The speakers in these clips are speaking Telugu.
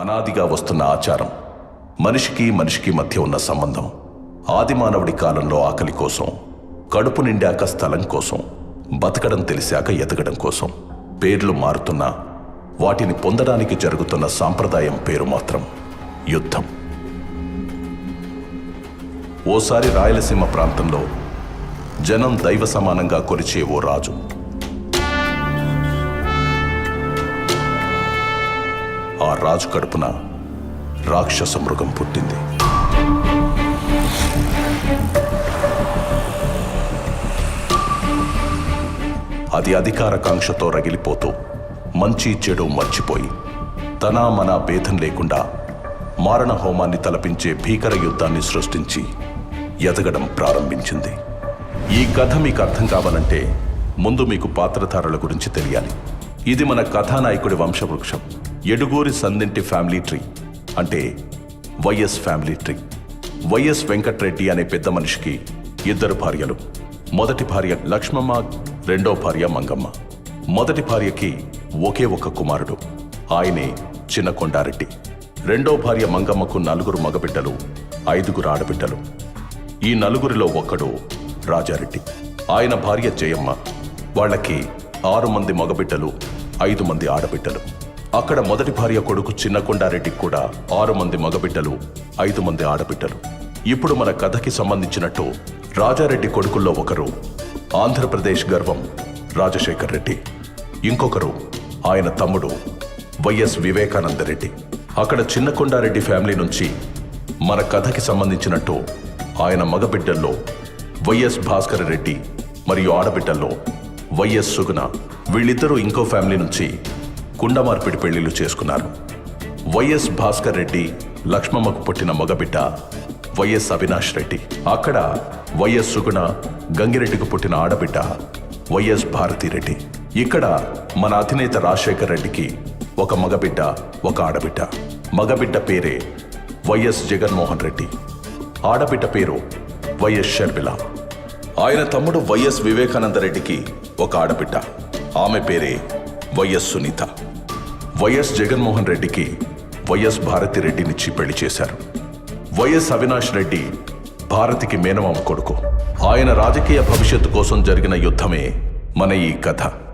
అనాదిగా వస్తున్న ఆచారం మనిషికి మనిషికి మధ్య ఉన్న సంబంధం ఆదిమానవుడి కాలంలో ఆకలి కోసం కడుపు నిండాక స్థలం కోసం బతకడం తెలిసాక ఎతకడం కోసం పేర్లు మారుతున్నా వాటిని పొందడానికి జరుగుతున్న సాంప్రదాయం పేరు మాత్రం యుద్ధం. ఓసారి రాయలసీమ ప్రాంతంలో జనం దైవ సమానంగా కొలిచే ఓ రాజు ఆ రాజు కడుపున రాక్షస మృగం పుట్టింది. అది అధికారకాంక్షతో రగిలిపోతూ మంచి చెడు మర్చిపోయి తన మన భేదం లేకుండా మారణ హోమాన్ని తలపించే భీకర యుద్ధాన్ని సృష్టించి ఎదగడం ప్రారంభించింది. ఈ కథ మీకు అర్థం కావాలంటే ముందు మీకు పాత్రధారుల గురించి తెలియాలి. ఇది మన కథానాయకుడి వంశవృక్షం. Eduguri Sandinti family tree. అంటే Y S family tree. Y S Venkatreddy అనే పెద్ద మనిషికి ఇద్దరు భార్యలు. మొదటి భార్య లక్ష్మమ్మ రెండో భార్య మంగమ్మ. మొదటి భార్యకి ఒకే ఒక కుమారుడు. ఆయనే చిన్న కొండారెడ్డి. రెండో భార్య మంగమ్మకు నలుగురు మగబిడ్డలు ఐదుగురు ఆడబిడ్డలు. ఈ నలుగురిలో ఒక్కడు రాజారెడ్డి. ఆయన భార్య జయమ్మ. వాళ్ళకి ఆరు మంది మగబిడ్డలు ఐదు మంది ఆడబిడ్డలు. అక్కడ మొదటి భార్య కొడుకు చిన్నకొండారెడ్డికి కూడా ఆరు మంది మగబిడ్డలు ఐదు మంది ఆడబిడ్డలు. ఇప్పుడు మన కథకి సంబంధించినట్టు రాజారెడ్డి కొడుకుల్లో ఒకరు ఆంధ్రప్రదేశ్ గర్వం రాజశేఖర్ రెడ్డి. ఇంకొకరు ఆయన తమ్ముడు వైఎస్ వివేకానంద రెడ్డి. అక్కడ చిన్న కొండారెడ్డి ఫ్యామిలీ నుంచి మన కథకి సంబంధించినట్టు ఆయన మగబిడ్డల్లో వైఎస్ భాస్కర్ రెడ్డి మరియు ఆడబిడ్డల్లో వైఎస్ సుగుణ. వీళ్ళిద్దరూ ఇంకో ఫ్యామిలీ నుంచి కుండమార్పిడి పెళ్ళిళ్ళు చేసుకున్నారు. వైఎస్ భాస్కర్ రెడ్డి లక్ష్మమ్మకు పుట్టిన మగబిడ్డ వైఎస్ అవినాష్ రెడ్డి. అక్కడ వైఎస్ సుగుణ గంగిరెడ్డికి పుట్టిన ఆడబిడ్డ వైఎస్ భారతిరెడ్డి ఇక్కడ మన అధినేత రాజశేఖర్ రెడ్డికి ఒక మగబిడ్డ ఒక ఆడబిడ్డ. మగబిడ్డ పేరే వైఎస్ జగన్మోహన్ రెడ్డి. ఆడబిడ్డ పేరు వైఎస్ షర్మిల. ఆయన తమ్ముడు వైఎస్ వివేకానంద రెడ్డికి ఒక ఆడబిడ్డ. ఆమె పేరే వైఎస్ సునీత. వైఎస్ జగన్మోహన్ రెడ్డికి వైఎస్ భారతి రెడ్డినిచ్చి పెళ్ళి చేశారు. వైఎస్ అవినాష్ రెడ్డి భారతికి మేనమామ కొడుకు. ఆయన రాజకీయ భవిష్యత్తు కోసం జరిగిన యుద్ధమే మన ఈ కథ.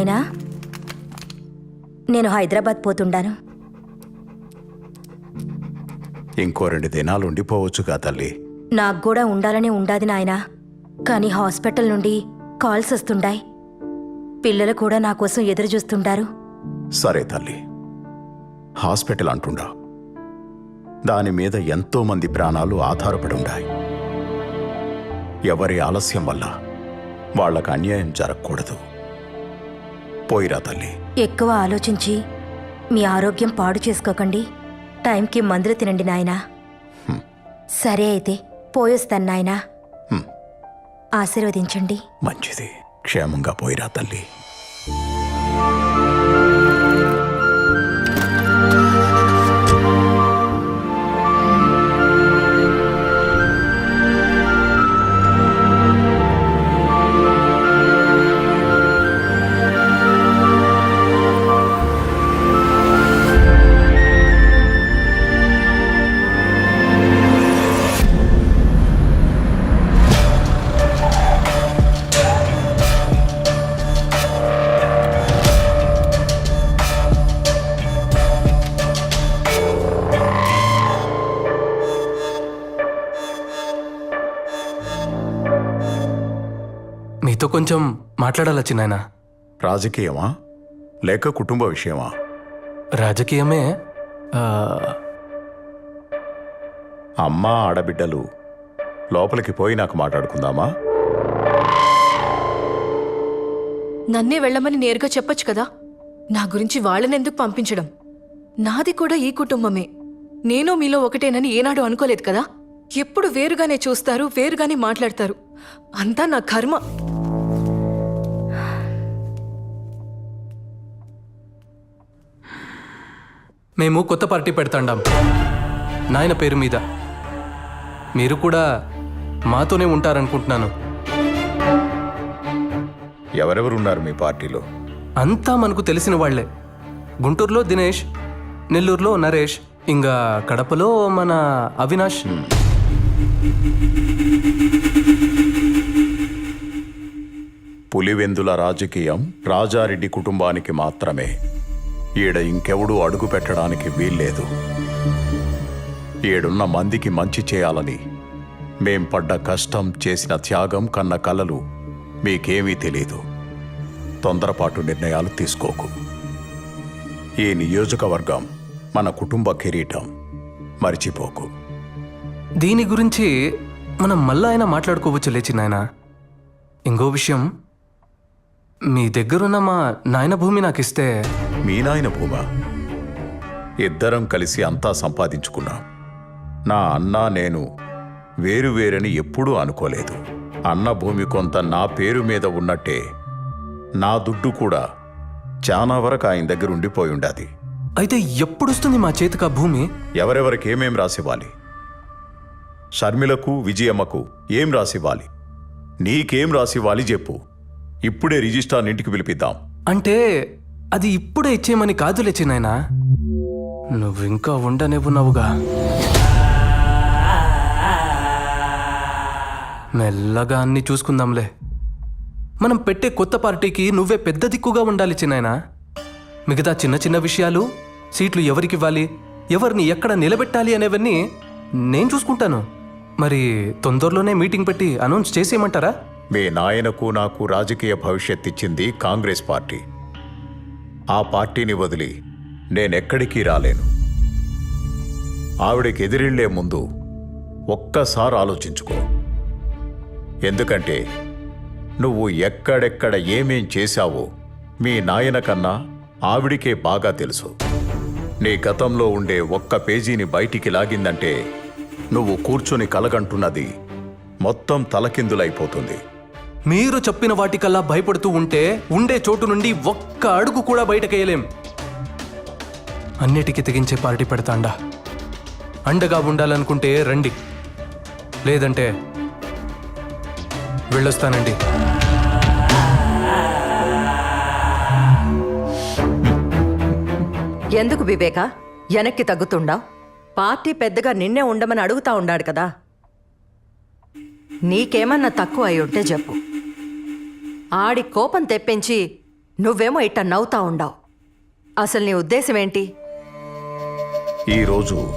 నాయనా నేను హైదరాబాద్ పోతుండాను. ఇంకో రెండు దినాలు ఉండిపోవచ్చుగా తల్లి. నాకు కూడా ఉండాలనే ఉండాది నాయనా. కానీ హాస్పిటల్ నుండి కాల్స్ వస్తుండాయి. పిల్లలు కూడా నా కోసం ఎదురు చూస్తుండారు సరే తల్లి. హాస్పిటల్ అంటుండా. దాని మీద ఎంతో మంది ప్రాణాలు ఆధారపడి ఉన్నాయి ఎవరి ఆలస్యం వల్ల వాళ్ళకు అన్యాయం జరగకూడదు. పోయిరా తల్లి. ఎక్కువ ఆలోచించి మీ ఆరోగ్యం పాడు చేసుకోకండి. టైంకి మందులు తినండి నాయనా. సరే అయితే పోయొస్తాను నాయనా. ఆశీర్వదించండి. మంచిది. క్షేమంగా పోయిరా తల్లి. మాట్లాడాలా చిన్నాయన? రాజకీయమా? లేక కుటుంబ విషయమా? రాజకీయమే ఆ, అమ్మ ఆడబిడ్డలు లోపలికి పోయి నాకు మాట్లాడుకుందామా? నన్నే వెళ్ళమని నేరుగా చెప్పొచ్చు కదా? నా గురించి వాళ్ళనెందుకు పంపించడం? నాది కూడా ఈ కుటుంబమే. నేను మీలో ఒకటేనని ఏనాడు అనుకోలేదు కదా? ఎప్పుడు వేరుగానే చూస్తారు వేరుగానే మాట్లాడతారు. అంతా నా కర్మ. మేము కొత్త పార్టీ పెడతాండాం. నాయన పేరు మీద. మీరు కూడా మాతోనే ఉంటారనుకుంటున్నాను. ఎవరెవరున్నారు మీ పార్టీలో? అంతా మనకు తెలిసిన వాళ్ళే గుంటూరులో దినేష్ నెల్లూరులో నరేష్ ఇంకా కడపలో మన అవినాష్. పులివెందుల రాజకీయం రాజారెడ్డి కుటుంబానికి మాత్రమే. ఈడ ఇంకెవడూ అడుగు పెట్టడానికి వీల్లేదు. ఈడున్న మందికి మంచి చేయాలని మేం పడ్డ కష్టం చేసిన త్యాగం కన్న కలలు మీకేమీ తెలీదు. తొందరపాటు నిర్ణయాలు తీసుకోకు. ఈ నియోజకవర్గం మన కుటుంబ కిరీటం. మర్చిపోకు. దీని గురించి మనం మళ్ళా అయినా మాట్లాడుకోవచ్చు లేచి నాయన ఇంకో విషయం మీ దగ్గరున్న మా నాయన భూమి నాకు ఇస్తే మీ నాయన భూమ? ఇద్దరం కలిసి అంతా సంపాదించుకున్నాం. నా అన్న నేను వేరు వేరని ఎప్పుడూ అనుకోలేదు. అన్న భూమి కొంత నా పేరు మీద ఉన్నట్టే నా దుడ్డు కూడా చాలా వరకు ఆయన దగ్గర ఉండిపోయి ఉండాది. అయితే ఎప్పుడొస్తుంది మా చేతికి ఆ భూమి? ఎవరెవరికి ఏమేం రాసివ్వాలి? షర్మిలకు విజయమ్మకు ఏం రాసివ్వాలి? నీకేం రాసివ్వాలి చెప్పు. ఇప్పుడే రిజిస్ట్రార్ ఇంటికి పిలిపిద్దాం. అంటే అది ఇప్పుడే ఇచ్చేయమని కాదులే చిన్నాయనా నువ్వు ఇంకా ఉండనివ్వున్నావుగా మెల్లగా అన్ని చూసుకుందాంలే. మనం పెట్టే కొత్త పార్టీకి నువ్వే పెద్ద దిక్కుగా ఉండాలి చిన్నాయనా మిగతా చిన్న చిన్న విషయాలు సీట్లు ఎవరికివ్వాలి ఎవరిని ఎక్కడ నిలబెట్టాలి అనేవన్నీ నేను చూసుకుంటాను. మరి తొందరలోనే మీటింగ్ పెట్టి అనౌన్స్ చేసేయమంటారా? మీ నాయనకు నాకు రాజకీయ భవిష్యత్ ఇచ్చింది కాంగ్రెస్ పార్టీ. ఆ పార్టీని వదిలి నేనెక్కడికి రాలేను. ఆవిడకి ఎదిరిళ్ళే ముందు ఒక్కసారి ఆలోచించుకో. ఎందుకంటే నువ్వు ఎక్కడెక్కడ ఏమేం చేశావో మీ నాయన కన్నా ఆవిడికే బాగా తెలుసు. నీ గతంలో ఉండే ఒక్క పేజీని బయటికి లాగిందంటే నువ్వు కూర్చొని కలగంటున్నది మొత్తం తలకిందులైపోతుంది. మీరు చెప్పిన వాటికల్లా భయపడుతూ ఉంటే ఉండే చోటు నుండి ఒక్క అడుగు కూడా బయటకేయలేం. అన్నిటికీ తెగించే పార్టీ పెడతాండా. అండగా ఉండాలనుకుంటే రండి. లేదంటే వెళ్ళొస్తానండి. ఎందుకు వివేక? వెనక్కి తగ్గుతుండా? పార్టీ పెద్దగా నిన్నే ఉండమని అడుగుతా ఉండాడు కదా. నీకేమన్నా తక్కువ అయి ఉంటే చెప్పు. ఆడి కోపం తెప్పించి నువ్వేమో ఇట్ట నవ్వుతా ఉండావు. అసలు నీ ఉద్దేశం ఏంటి ఈరోజు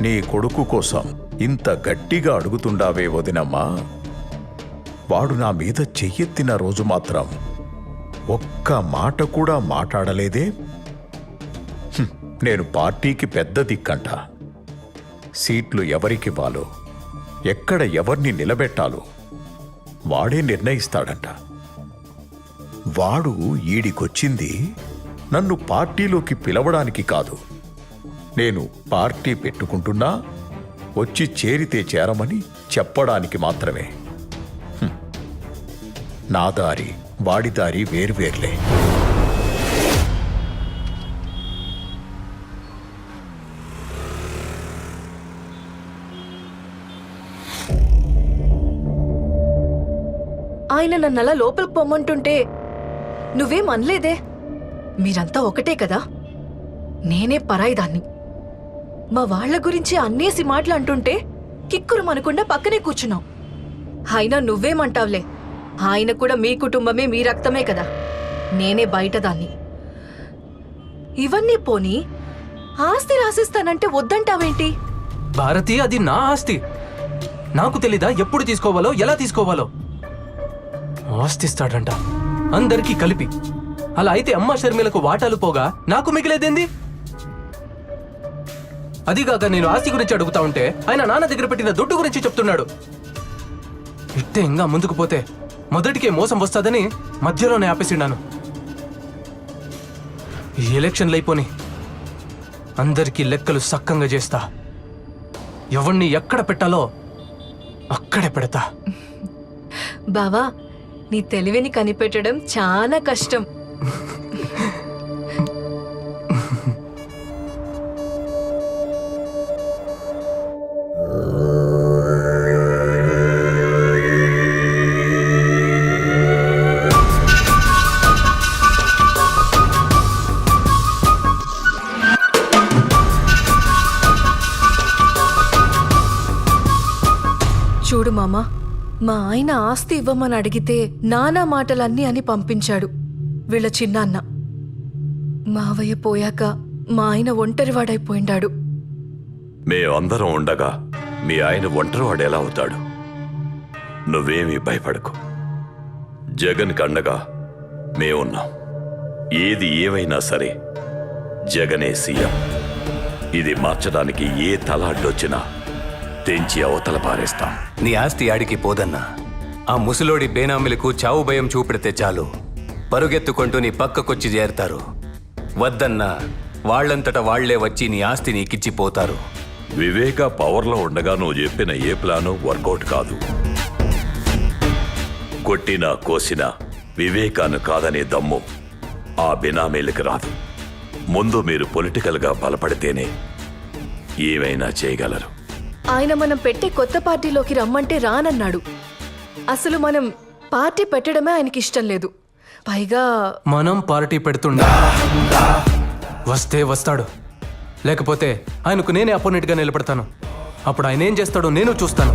నీ కొడుకు కోసం ఇంత గట్టిగా అడుగుతుండావే వదినమ్మా. వాడు నా మీద చెయ్యెత్తిన రోజు మాత్రం ఒక్క మాట కూడా మాట్లాడలేదే. హ్మ్, నేను పార్టీకి పెద్ద దిక్కంట. సీట్లు ఎవరికివ్వాలో ఎక్కడ ఎవరిని నిలబెట్టాలో వాడే నిర్ణయిస్తాడంట. వాడు ఈడికొచ్చింది నన్ను పార్టీలోకి పిలవడానికి కాదు. నేను పార్టీ పెట్టుకుంటున్నా వచ్చి చేరితే చేరమని చెప్పడానికి మాత్రమే. నా దారి వాడి దారి వేర్వేర్లే ఆయన నన్ను అలా లోపలికి పొమ్మంటుంటే నువ్వేం అనలేదే? మీరంతా ఒకటే కదా? నేనే పరాయిదాన్ని. మా వాళ్ళ గురించి అన్నేసి మాటలు అంటుంటే కిక్కురు మనకుండా పక్కనే కూర్చున్నావు అయినా నువ్వేమంటావులే? ఆయన కూడా మీ కుటుంబమే మీ రక్తమే కదా? నేనే బయటదాన్ని. ఇవన్నీ పోని ఆస్తి రాసిస్తానంటే వద్దంటావేంటి? భారతి అది నా ఆస్తి. నాకు తెలీదా ఎప్పుడు తీసుకోవాలో ఎలా తీసుకోవాలో? ఆస్తిస్తాడంట. అందరికీ కలిపి. అలా అయితే అమ్మ షర్మిలకు వాటాలు పోగా నాకు మిగిలేదేంది? అదిగాక నేను ఆస్తి గురించి అడుగుతా ఉంటే ఆయన నాన్న దగ్గర పెట్టిన దుడ్డు గురించి చెప్తున్నాడు. ఇట్టే ఇంకా ముందుకు పోతే మొదటికే మోసం వస్తుందని మధ్యలోనే ఆపేసిన్నాను ఈ ఎలక్షన్లు అయిపోని అందరికీ లెక్కలు సక్కంగా చేస్తా. ఎవణ్ణి ఎక్కడ పెట్టాలో అక్కడే పెడతా. బావా నీ తెలివిని కనిపెట్టడం చాలా కష్టం. చూడు మామా మా ఆయన ఆస్తి ఇవ్వమని అడిగితే నానా మాటలన్నీ అని పంపించాడు. వీళ్ళ చిన్నాన్న. మావయ్య పోయాక మా ఆయన ఒంటరివాడైపోయిండాడు. మేమందరం ఉండగా మీ ఆయన ఒంటరివాడు ఎలా అవుతాడు. నువ్వేమీ భయపడకు. జగన్ కండగా మేమున్నాం. ఏది ఏమైనా సరే జగనే సీఎం. ఇది మార్చడానికి ఏ తల అడ్డొచ్చినా తెంచి అవతల పారేస్తాం. నీ ఆస్తి ఆడికి పోదన్నా. ఆ ముసలోడి బేనామిలకు చావు భయం చూపెడితే చాలు. పరుగెత్తుకుంటూ నీ పక్కకొచ్చి చేరతారు. వద్దన్నా వాళ్ళంతట వాళ్ళే వచ్చి నీ ఆస్తి నీకిచ్చిపోతారు. వివేక పవర్లో ఉండగా నువ్వు చెప్పిన ఏ ప్లాను వర్కౌట్ కాదు. కొట్టినా కోసినా వివేకాను కాదనే దమ్ము ఆ బినామీలకు రాదు. ముందు మీరు పొలిటికల్గా బలపడితేనే ఏమైనా చేయగలరు. ఆయన మనం పెట్టే కొత్త పార్టీలోకి రమ్మంటే రానన్నాడు. అసలు మనం పార్టీ పెట్టడమే ఆయనకి ఇష్టం లేదు. పైగా మనం పార్టీ పెడుతుండా వస్తే వస్తాడు. లేకపోతే ఆయనకు నేనే అపోనెంట్గా నిలబడతాను. అప్పుడు ఆయన ఏం చేస్తాడో నేను చూస్తాను.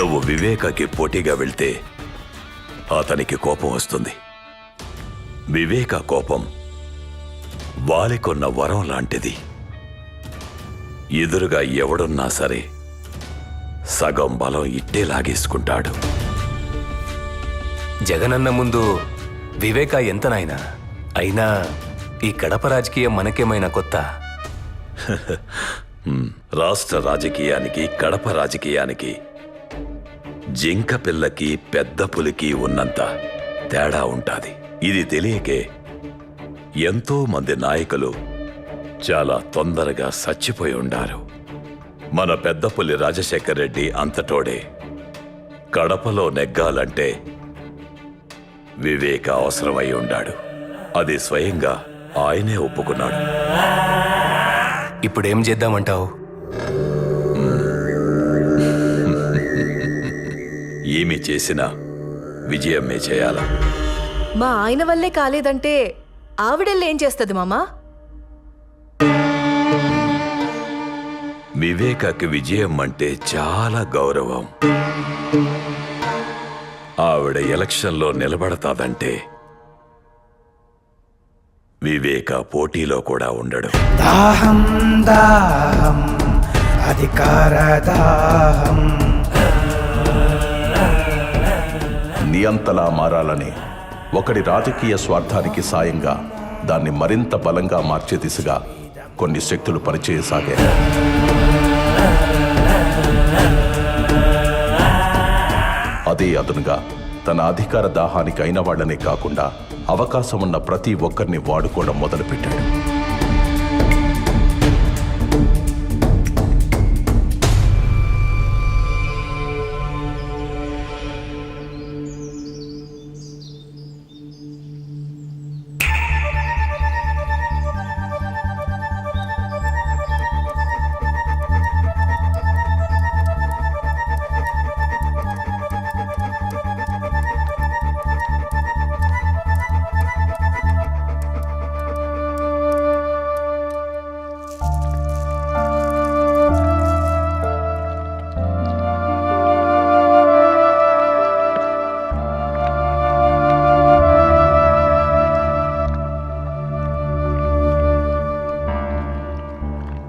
నువ్వు వివేకకి పోటీగా వెళ్తే అతనికి కోపం వస్తుంది. వివేక కోపం వాలికొన్న వరం లాంటిది. ఎదురుగా ఎవడున్నా సరే సగం బలం ఇట్టే లాగేసుకుంటాడు. జగనన్న ముందు వివేక ఎంత నాయనా? అయినా ఈ కడప రాజకీయం మనకేమైనా కొత్త? రాష్ట్ర రాజకీయానికి కడప రాజకీయానికి జింక పిల్లకి పెద్ద పులికి ఉన్నంత తేడా ఉంటాది. ఇది తెలియకే ఎంతో మంది నాయకులు చాలా తొందరగా చచ్చిపోయి ఉండారు. మన పెద్ద పులి రాజశేఖర్ రెడ్డి అంతటోడే కడపలో నెగ్గాలంటే వివేక అవసరమై ఉండాడు. అది స్వయంగా ఆయనే ఒప్పుకున్నాడు. ఇప్పుడేం చేద్దామంటావు? ఏమి చేసినా విజయమే చేయాలా? మా ఆయన వల్లే కాలేదంటే ఆవిడెళ్ళి ఏం చేస్తుంది మామా? వివేకకి విజయం అంటే చాలా గౌరవం. ఆవిడ ఎలక్షన్లో నిలబడతాదంటే వివేక పోటీలో కూడా ఉండడు. దాహం దాహం అధికార దాహం. నియంతలా మారాలని ఒకడి రాజకీయ స్వార్థానికి సాయంగా దాన్ని మరింత బలంగా మార్చే దిశగా కొన్ని శక్తులు పనిచేయసాగాయి. అదే అదునుగా తన అధికార దాహానికి అయిన వాళ్ళనే కాకుండా అవకాశం ఉన్న ప్రతి ఒక్కరిని వాడుకోవడం మొదలుపెట్టాడు.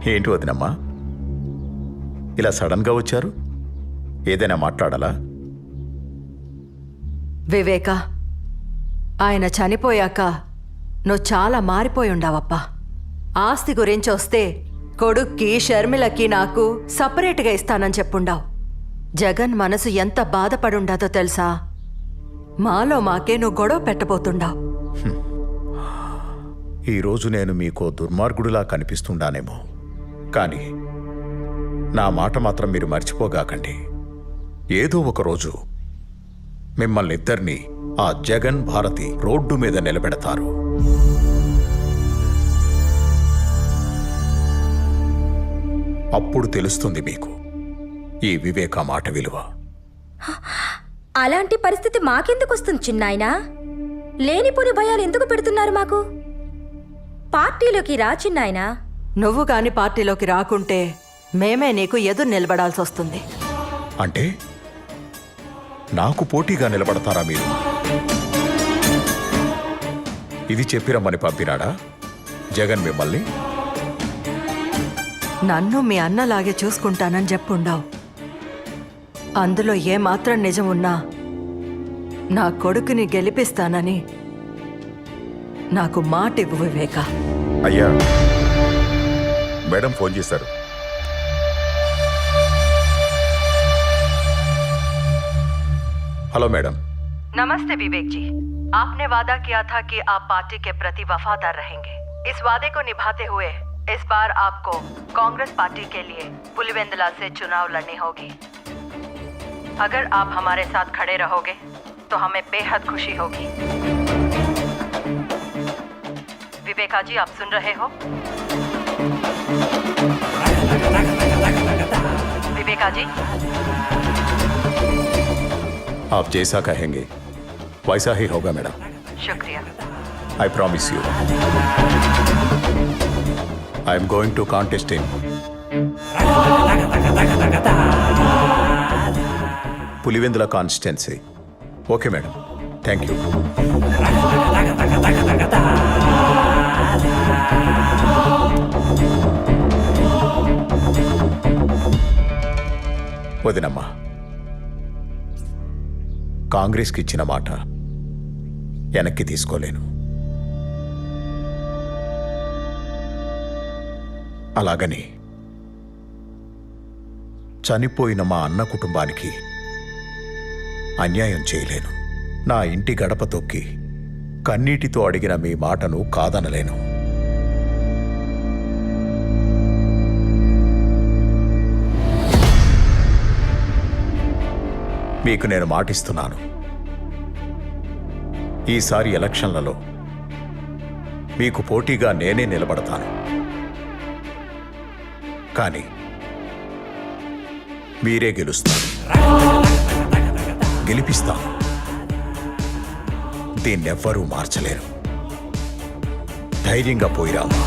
ఏంటి వదినమ్మా? ఇలా సడన్గా వచ్చారు? ఏదైనా మాట్లాడాలా? వివేక ఆయన చనిపోయాక నువ్వు చాలా మారిపోయి ఉండావప్పా. ఆస్తి గురించి వస్తే కొడుక్కి షర్మిలకి నాకు సపరేట్గా ఇస్తానని చెప్పుండావు. జగన్ మనసు ఎంత బాధపడుండాదో తెలుసా? మాలో మాకే నువ్వు గొడవ పెట్టబోతుండావు. ఈరోజు నేను మీకు దుర్మార్గుడిలా కనిపిస్తుండానేమో. కానీ నా మాట మాత్రం మీరు మర్చిపోగాకండి. ఏదో ఒకరోజు మిమ్మల్ని ఇద్దరిని ఆ జగన్ భారతి రోడ్డు మీద నిలబెడతారు. అప్పుడు తెలుస్తుంది మీకు ఈ వివేక మాట విలువ. అలాంటి పరిస్థితి మాకెందుకు వస్తుంది చిన్నాయనా? లేనిపోని భయాలు ఎందుకు పెడుతున్నారు మాకు? పార్టీలోకి రా చిన్నాయనా. నువ్వు కాని పార్టీలోకి రాకుంటే మేమే నీకు ఎదురు నిలబడాల్సి వస్తుంది. అంటే నాకు పోటీగా నిలబడతారా మీరు? ఇది చెప్పిరమ్మని పంపినాడా? జగన్ మిమ్మల్ని? నన్ను మీ అన్నలాగే చూసుకుంటానని చెప్పుండావు. అందులో ఏమాత్రం నిజం ఉన్నా నా కొడుకుని గెలిపిస్తానని నాకు మాట ఇవ్వు వివేక. అయ్యా. మేడం ఫోన్ చేశారు హలో మేడం नमस्ते विवेक जी आपने वादा किया था कि आप पार्टी के प्रति वफादार रहेंगे इस वादे को निभाते हुए इस बार आपको कांग्रेस पार्टी के लिए पुलिवेंदला से चुनाव लड़नी होगी अगर आप हमारे साथ खड़े रहोगे तो हमें बेहद खुशी होगी विवेका जी आप सुन रहे हो विवेका जी आप जैसा कहेंगे वैसा ही होगा मैडम शुक्रिया I promise you. I am going to contest him. Pulivendula constituency okay madam thank you వదినమ్మా. కాంగ్రెస్కి ఇచ్చిన మాట వెనక్కి తీసుకోలేను. అలాగని చనిపోయిన మా అన్న కుటుంబానికి అన్యాయం చేయలేను. నా ఇంటి గడప తొక్కి కన్నీటితో అడిగిన మీ మాటను కాదనలేను. మీకు నేను మాటిస్తున్నాను. ఈసారి ఎలక్షన్లలో మీకు పోటీగా నేనే నిలబడతాను. కానీ మీరే గెలుస్తారు. గెలిపిస్తాను. దీన్నెవ్వరూ మార్చలేరు. ధైర్యంగా పోయిరామా